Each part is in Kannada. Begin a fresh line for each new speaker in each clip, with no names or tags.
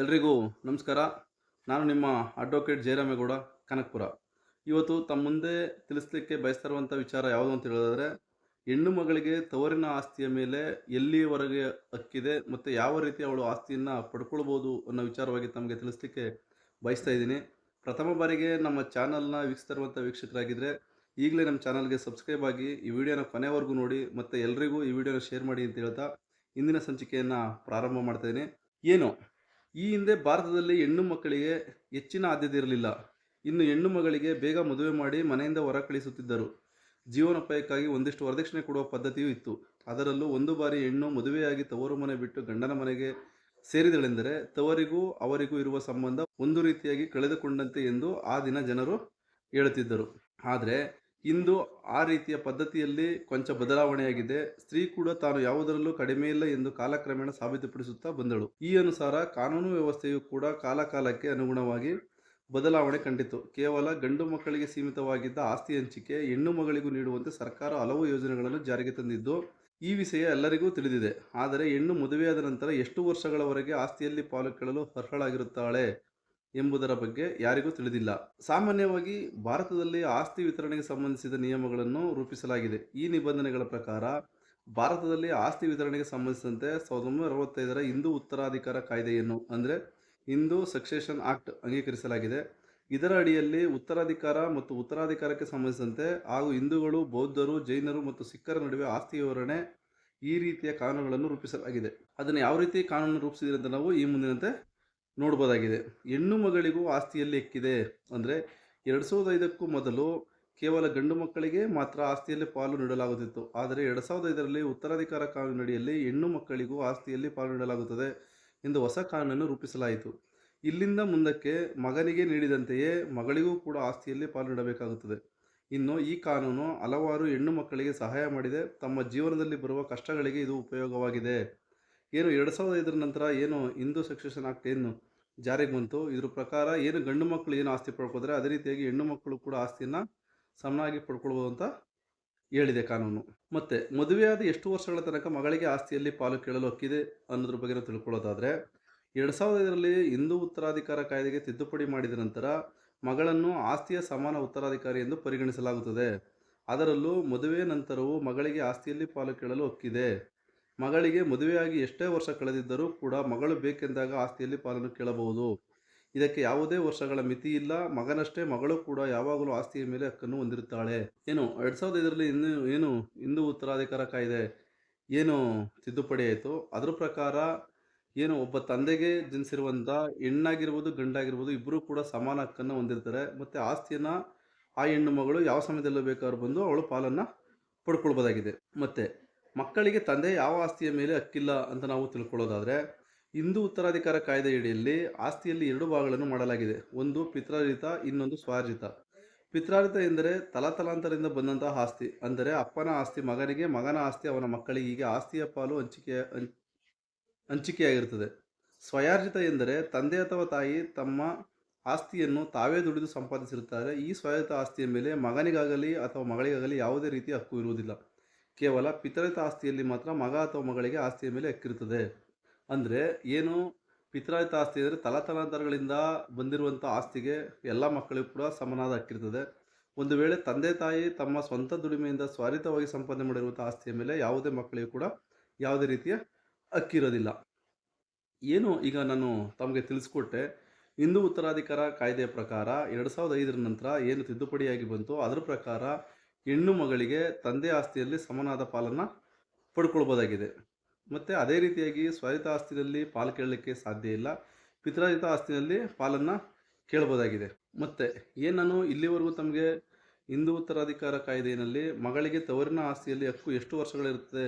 ಎಲ್ರಿಗೂ ನಮಸ್ಕಾರ. ನಾನು ನಿಮ್ಮ ಅಡ್ವೊಕೇಟ್ ಜಯರಾಮೇಗೌಡ, ಕನಕಪುರ. ಇವತ್ತು ತಮ್ಮ ಮುಂದೆ ತಿಳಿಸ್ಲಿಕ್ಕೆ ಬಯಸ್ತಾ ಇರುವಂಥ ವಿಚಾರ ಯಾವುದು ಅಂತ ಹೇಳಿದ್ರೆ, ಹೆಣ್ಣು ಮಗಳಿಗೆ ತವರಿನ ಆಸ್ತಿಯ ಮೇಲೆ ಎಲ್ಲಿಯವರೆಗೆ ಹಕ್ಕಿದೆ ಮತ್ತು ಯಾವ ರೀತಿ ಅವಳು ಆಸ್ತಿಯನ್ನು ಪಡ್ಕೊಳ್ಬೋದು ಅನ್ನೋ ವಿಚಾರವಾಗಿ ತಮಗೆ ತಿಳಿಸ್ಲಿಕ್ಕೆ ಬಯಸ್ತಾ ಇದ್ದೀನಿ. ಪ್ರಥಮ ಬಾರಿಗೆ ನಮ್ಮ ಚಾನಲ್ನ ವೀಕ್ಷಿಸ್ತಾ ಇರುವಂಥ ವೀಕ್ಷಕರಾಗಿದ್ದರೆ ಈಗಲೇ ನಮ್ಮ ಚಾನಲ್ಗೆ ಸಬ್ಸ್ಕ್ರೈಬ್ ಆಗಿ ಈ ವಿಡಿಯೋನ ಕೊನೆವರೆಗೂ ನೋಡಿ ಮತ್ತು ಎಲ್ರಿಗೂ ಈ ವಿಡಿಯೋನ ಶೇರ್ ಮಾಡಿ ಅಂತ ಹೇಳ್ತಾ ಇಂದಿನ ಸಂಚಿಕೆಯನ್ನು ಪ್ರಾರಂಭ ಮಾಡ್ತಾಯಿದ್ದೀನಿ ಏನು? ಈ ಹಿಂದೆ ಭಾರತದಲ್ಲಿ ಹೆಣ್ಣು ಮಕ್ಕಳಿಗೆ ಹೆಚ್ಚಿನ ಆದ್ಯತೆ ಇರಲಿಲ್ಲ. ಇನ್ನು ಹೆಣ್ಣು ಮಗಳಿಗೆ ಬೇಗ ಮದುವೆ ಮಾಡಿ ಮನೆಯಿಂದ ಹೊರ ಕಳಿಸುತ್ತಿದ್ದರು. ಜೀವನೋಪಾಯಕ್ಕಾಗಿ ಒಂದಿಷ್ಟು ವರದಕ್ಷಿಣೆ ಕೊಡುವ ಪದ್ಧತಿಯೂ ಇತ್ತು. ಅದರಲ್ಲೂ ಒಂದು ಬಾರಿ ಹೆಣ್ಣು ಮದುವೆಯಾಗಿ ತವರು ಮನೆ ಬಿಟ್ಟು ಗಂಡನ ಮನೆಗೆ ಸೇರಿದಳೆಂದರೆ ತವರಿಗೂ ಅವರಿಗೂ ಇರುವ ಸಂಬಂಧ ಒಂದು ರೀತಿಯಾಗಿ ಕಳೆದುಕೊಂಡಂತೆ ಎಂದು ಆ ದಿನ ಜನರು ಹೇಳುತ್ತಿದ್ದರು. ಆದರೆ ಇಂದು ಆ ರೀತಿಯ ಪದ್ಧತಿಯಲ್ಲಿ ಕೊಂಚ ಬದಲಾವಣೆಯಾಗಿದೆ. ಸ್ತ್ರೀ ಕೂಡ ತಾನು ಯಾವುದರಲ್ಲೂ ಕಡಿಮೆ ಇಲ್ಲ ಎಂದು ಕಾಲಕ್ರಮೇಣ ಸಾಬೀತುಪಡಿಸುತ್ತಾ ಬಂದಳು. ಈ ಅನುಸಾರ ಕಾನೂನು ವ್ಯವಸ್ಥೆಯು ಕೂಡ ಕಾಲಕಾಲಕ್ಕೆ ಅನುಗುಣವಾಗಿ ಬದಲಾವಣೆ ಕಂಡಿತು. ಕೇವಲ ಗಂಡು ಮಕ್ಕಳಿಗೆ ಸೀಮಿತವಾಗಿದ್ದ ಆಸ್ತಿ ಹಂಚಿಕೆ, ಹೆಣ್ಣು ಮಗಳಿಗೂ ನೀಡುವಂತೆ ಸರ್ಕಾರ ಹಲವು ಯೋಜನೆಗಳನ್ನು ಜಾರಿಗೆ ತಂದಿದ್ದು, ಈ ವಿಷಯ ಎಲ್ಲರಿಗೂ ತಿಳಿದಿದೆ. ಆದರೆ ಹೆಣ್ಣು ಮದುವೆಯಾದ ನಂತರ ಎಷ್ಟು ವರ್ಷಗಳವರೆಗೆ ಆಸ್ತಿಯಲ್ಲಿ ಪಾಲು ಕೇಳಲು ಅರ್ಹಳಾಗಿರುತ್ತಾಳೆ? ಎಂಬುದರ ಬಗ್ಗೆ ಯಾರಿಗೂ ತಿಳಿದಿಲ್ಲ. ಸಾಮಾನ್ಯವಾಗಿ ಭಾರತದಲ್ಲಿ ಆಸ್ತಿ ವಿತರಣೆಗೆ ಸಂಬಂಧಿಸಿದ ನಿಯಮಗಳನ್ನು ರೂಪಿಸಲಾಗಿದೆ. ಈ ನಿಬಂಧನೆಗಳ ಪ್ರಕಾರ ಭಾರತದಲ್ಲಿ ಆಸ್ತಿ ವಿತರಣೆಗೆ ಸಂಬಂಧಿಸಿದಂತೆ ಸಾವಿರದ ಒಂಬೈನೂರ ಅರವತ್ತೈದರ ಹಿಂದೂ ಉತ್ತರಾಧಿಕಾರ ಕಾಯ್ದೆಯನ್ನು, ಅಂದರೆ ಹಿಂದೂ ಸಕ್ಸೇಷನ್ ಆಕ್ಟ್ ಅಂಗೀಕರಿಸಲಾಗಿದೆ. ಇದರ ಅಡಿಯಲ್ಲಿ ಉತ್ತರಾಧಿಕಾರ ಮತ್ತು ಉತ್ತರಾಧಿಕಾರಕ್ಕೆ ಸಂಬಂಧಿಸಿದಂತೆ ಹಾಗೂ ಹಿಂದೂಗಳು, ಬೌದ್ಧರು, ಜೈನರು ಮತ್ತು ಸಿಖ್ಖರ ನಡುವೆ ಆಸ್ತಿ ವಿವರಣೆ ಈ ರೀತಿಯ ಕಾನೂನುಗಳನ್ನು ರೂಪಿಸಲಾಗಿದೆ. ಅದನ್ನು ಯಾವ ರೀತಿ ಕಾನೂನು ರೂಪಿಸಿದ್ರೆ ಅಂತ ನಾವು ಈ ಮುಂದಿನಂತೆ ನೋಡ್ಬೋದಾಗಿದೆ. ಹೆಣ್ಣು ಮಗಳಿಗೂ ಆಸ್ತಿಯಲ್ಲಿ ಎಕ್ಕಿದೆ ಅಂದರೆ ಎರಡು ಸಾವಿರದ ಐದಕ್ಕೂ ಮೊದಲು ಕೇವಲ ಗಂಡು ಮಕ್ಕಳಿಗೆ ಮಾತ್ರ ಆಸ್ತಿಯಲ್ಲಿ ಪಾಲು ನೀಡಲಾಗುತ್ತಿತ್ತು. ಆದರೆ ಎರಡು ಸಾವಿರದ ಐದರಲ್ಲಿ ಉತ್ತರಾಧಿಕಾರ ಕಾನೂನಿನಡಿಯಲ್ಲಿ ಹೆಣ್ಣು ಮಕ್ಕಳಿಗೂ ಆಸ್ತಿಯಲ್ಲಿ ಪಾಲು ನೀಡಲಾಗುತ್ತದೆ ಎಂದು ಹೊಸ ಕಾನೂನನ್ನು ರೂಪಿಸಲಾಯಿತು. ಇಲ್ಲಿಂದ ಮುಂದಕ್ಕೆ ಮಗನಿಗೆ ನೀಡಿದಂತೆಯೇ ಮಗಳಿಗೂ ಕೂಡ ಆಸ್ತಿಯಲ್ಲಿ ಪಾಲು ನೀಡಬೇಕಾಗುತ್ತದೆ. ಇನ್ನು ಈ ಕಾನೂನು ಹಲವಾರು ಹೆಣ್ಣು ಮಕ್ಕಳಿಗೆ ಸಹಾಯ ಮಾಡಿದೆ. ತಮ್ಮ ಜೀವನದಲ್ಲಿ ಬರುವ ಕಷ್ಟಗಳಿಗೆ ಇದು ಉಪಯೋಗವಾಗಿದೆ. ಏನು ಎರಡು ಸಾವಿರದ ಐದರ ನಂತರ ಏನು ಹಿಂದೂ ಸಕ್ಸೆಷನ್ ಆಕ್ಟ್ ಏನು ಜಾರಿಗೆ ಬಂತು? ಇದ್ರ ಪ್ರಕಾರ ಏನು ಗಂಡು ಮಕ್ಕಳು ಏನು ಆಸ್ತಿ ಪಡ್ಕೋತಾರೆ ಅದೇ ರೀತಿಯಾಗಿ ಹೆಣ್ಣು ಮಕ್ಕಳು ಕೂಡ ಆಸ್ತಿಯನ್ನು ಸಮನಾಗಿ ಪಡ್ಕೊಳ್ಬೋದು ಅಂತ ಹೇಳಿದೆ ಕಾನೂನು. ಮತ್ತು ಮದುವೆಯಾದ ಎಷ್ಟು ವರ್ಷಗಳ ತನಕ ಮಗಳಿಗೆ ಆಸ್ತಿಯಲ್ಲಿ ಪಾಲು ಕೇಳಲು ಹಕ್ಕಿದೆ ಅನ್ನೋದ್ರ ಬಗ್ಗೆ ತಿಳ್ಕೊಳ್ಳೋದಾದರೆ, ಎರಡು ಸಾವಿರದ ಐದರಲ್ಲಿ ಹಿಂದೂ ಉತ್ತರಾಧಿಕಾರ ಕಾಯ್ದೆಗೆ ತಿದ್ದುಪಡಿ ಮಾಡಿದ ನಂತರ ಮಗಳನ್ನು ಆಸ್ತಿಯ ಸಮಾನ ಉತ್ತರಾಧಿಕಾರಿ ಎಂದು ಪರಿಗಣಿಸಲಾಗುತ್ತದೆ. ಅದರಲ್ಲೂ ಮದುವೆ ನಂತರವೂ ಮಗಳಿಗೆ ಆಸ್ತಿಯಲ್ಲಿ ಪಾಲು ಕೇಳಲು ಹಕ್ಕಿದೆ. ಮಗಳಿಗೆ ಮದುವೆಯಾಗಿ ಎಷ್ಟೇ ವರ್ಷ ಕಳೆದಿದ್ದರೂ ಕೂಡ ಮಗಳು ಬೇಕೆಂದಾಗ ಆಸ್ತಿಯಲ್ಲಿ ಪಾಲನ್ನು ಕೇಳಬಹುದು. ಇದಕ್ಕೆ ಯಾವುದೇ ವರ್ಷಗಳ ಮಿತಿ ಇಲ್ಲ. ಮಗನಷ್ಟೇ ಮಗಳು ಕೂಡ ಯಾವಾಗಲೂ ಆಸ್ತಿಯ ಮೇಲೆ ಹಕ್ಕನ್ನು ಹೊಂದಿರುತ್ತಾಳೆ. ಏನು, ಎರಡು ಸಾವಿರದ ಐದರಲ್ಲಿ ಇನ್ನು ಏನು ಹಿಂದೂ ಉತ್ತರಾಧಿಕಾರ ಕಾಯ್ದೆ ಏನು ತಿದ್ದುಪಡಿ ಆಯಿತು? ಅದರ ಪ್ರಕಾರ ಏನು ಒಬ್ಬ ತಂದೆಗೆ ಜನಿಸಿರುವಂಥ ಹೆಣ್ಣಾಗಿರ್ಬೋದು, ಗಂಡಾಗಿರ್ಬೋದು ಇಬ್ಬರೂ ಕೂಡ ಸಮಾನ ಹಕ್ಕನ್ನು ಹೊಂದಿರ್ತಾರೆ. ಮತ್ತು ಆಸ್ತಿಯನ್ನು ಆ ಹೆಣ್ಣು ಮಗಳು ಯಾವ ಸಮಯದಲ್ಲೂ ಬೇಕಾದ್ರೂ ಬಂದು ಅವಳು ಪಾಲನ್ನು ಪಡ್ಕೊಳ್ಬೋದಾಗಿದೆ. ಮತ್ತು ಮಕ್ಕಳಿಗೆ ತಂದೆ ಯಾವ ಆಸ್ತಿಯ ಮೇಲೆ ಹಕ್ಕಿಲ್ಲ ಅಂತ ನಾವು ತಿಳ್ಕೊಳ್ಳೋದಾದರೆ, ಹಿಂದೂ ಉತ್ತರಾಧಿಕಾರ ಕಾಯ್ದೆಯಡಿಯಲ್ಲಿ ಆಸ್ತಿಯಲ್ಲಿ ಎರಡು ಭಾಗಗಳನ್ನು ಮಾಡಲಾಗಿದೆ. ಒಂದು ಪಿತ್ರಾರ್ಜಿತ, ಇನ್ನೊಂದು ಸ್ವಾರ್ಜಿತ. ಪಿತ್ರಾರ್ಜಿತ ಎಂದರೆ ತಲಾತಲಾಂತರದಿಂದ ಬಂದಂತಹ ಆಸ್ತಿ. ಅಂದರೆ ಅಪ್ಪನ ಆಸ್ತಿ ಮಗನಿಗೆ, ಮಗನ ಆಸ್ತಿ ಅವನ ಮಕ್ಕಳಿಗೆ ಹೀಗೆ ಆಸ್ತಿಯ ಪಾಲು ಹಂಚಿಕೆ, ಹಂಚ್, ಹಂಚಿಕೆಯಾಗಿರುತ್ತದೆ. ಸ್ವಯಾರ್ಜಿತ ಎಂದರೆ ತಂದೆ ಅಥವಾ ತಾಯಿ ತಮ್ಮ ಆಸ್ತಿಯನ್ನು ತಾವೇ ದುಡಿದು ಸಂಪಾದಿಸಿರುತ್ತಾರೆ. ಈ ಸ್ವಯಾರ್ಜಿತ ಆಸ್ತಿಯ ಮೇಲೆ ಮಗನಿಗಾಗಲಿ ಅಥವಾ ಮಗಳಿಗಾಗಲಿ ಯಾವುದೇ ರೀತಿಯ ಹಕ್ಕು ಇರುವುದಿಲ್ಲ. ಕೇವಲ ಪಿತರಿತ ಆಸ್ತಿಯಲ್ಲಿ ಮಾತ್ರ ಮಗ ಅಥವಾ ಮಗಳಿಗೆ ಆಸ್ತಿಯ ಮೇಲೆ ಹಕ್ಕಿರುತ್ತದೆ ಅಂದರೆ ಏನು? ಪಿತರಾಯಿತ ಆಸ್ತಿ ಅಂದರೆ ತಲತಲಾಂತರಗಳಿಂದ ಬಂದಿರುವಂಥ ಆಸ್ತಿಗೆ ಎಲ್ಲ ಮಕ್ಕಳಿಗೂ ಕೂಡ ಸಮನಾದ ಹಕ್ಕಿರ್ತದೆ ಒಂದು ವೇಳೆ ತಂದೆ ತಾಯಿ ತಮ್ಮ ಸ್ವಂತ ದುಡಿಮೆಯಿಂದ ಸ್ವಾರಿತವಾಗಿ ಸಂಪಾದನೆ ಮಾಡಿರುವಂಥ ಆಸ್ತಿಯ ಮೇಲೆ ಯಾವುದೇ ಮಕ್ಕಳಿಗೂ ಕೂಡ ಯಾವುದೇ ರೀತಿಯ ಹಕ್ಕಿರೋದಿಲ್ಲ ಏನು? ಈಗ ನಾನು ತಮಗೆ ತಿಳಿಸ್ಕೊಟ್ಟೆ. ಹಿಂದೂ ಉತ್ತರಾಧಿಕಾರ ಕಾಯ್ದೆಯ ಪ್ರಕಾರ ಎರಡು ಸಾವಿರದ ಐದರ ನಂತರ ಏನು ತಿದ್ದುಪಡಿಯಾಗಿ ಬಂತು ಅದರ ಪ್ರಕಾರ ಹೆಣ್ಣು ಮಗಳಿಗೆ ತಂದೆ ಆಸ್ತಿಯಲ್ಲಿ ಸಮನಾದ ಪಾಲನ್ನು ಪಡ್ಕೊಳ್ಬೋದಾಗಿದೆ. ಮತ್ತು ಅದೇ ರೀತಿಯಾಗಿ ಸ್ವಾಯತ್ತ ಆಸ್ತಿಯಲ್ಲಿ ಪಾಲು ಕೇಳಲಿಕ್ಕೆ ಸಾಧ್ಯ ಇಲ್ಲ. ಪಿತ್ರಾಜಿತ ಆಸ್ತಿಯಲ್ಲಿ ಪಾಲನ್ನು ಕೇಳ್ಬೋದಾಗಿದೆ. ಮತ್ತು ಏನನ್ನು ಇಲ್ಲಿವರೆಗೂ ತಮಗೆ ಹಿಂದೂ ಉತ್ತರಾಧಿಕಾರ ಕಾಯ್ದೆಯಲ್ಲಿ ಮಗಳಿಗೆ ತವರಿನ ಆಸ್ತಿಯಲ್ಲಿ ಹಕ್ಕು ಎಷ್ಟು ವರ್ಷಗಳಿರುತ್ತೆ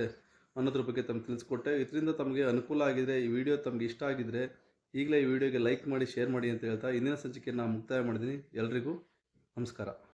ಅನ್ನೋದ್ರ ಬಗ್ಗೆ ತಮಗೆ ತಿಳಿಸ್ಕೊಟ್ಟೆ. ಇದರಿಂದ ತಮಗೆ ಅನುಕೂಲ ಆಗಿದೆ. ಈ ವಿಡಿಯೋ ತಮಗೆ ಇಷ್ಟ ಆಗಿದ್ದರೆ ಈಗಲೇ ಈ ವಿಡಿಯೋಗೆ ಲೈಕ್ ಮಾಡಿ, ಶೇರ್ ಮಾಡಿ ಅಂತ ಹೇಳ್ತಾ, ಇಂದಿನ ಸಂಚಿಕೆಯನ್ನು ಮುಕ್ತಾಯ ಮಾಡಿದ್ದೀನಿ ಎಲ್ರಿಗೂ ನಮಸ್ಕಾರ.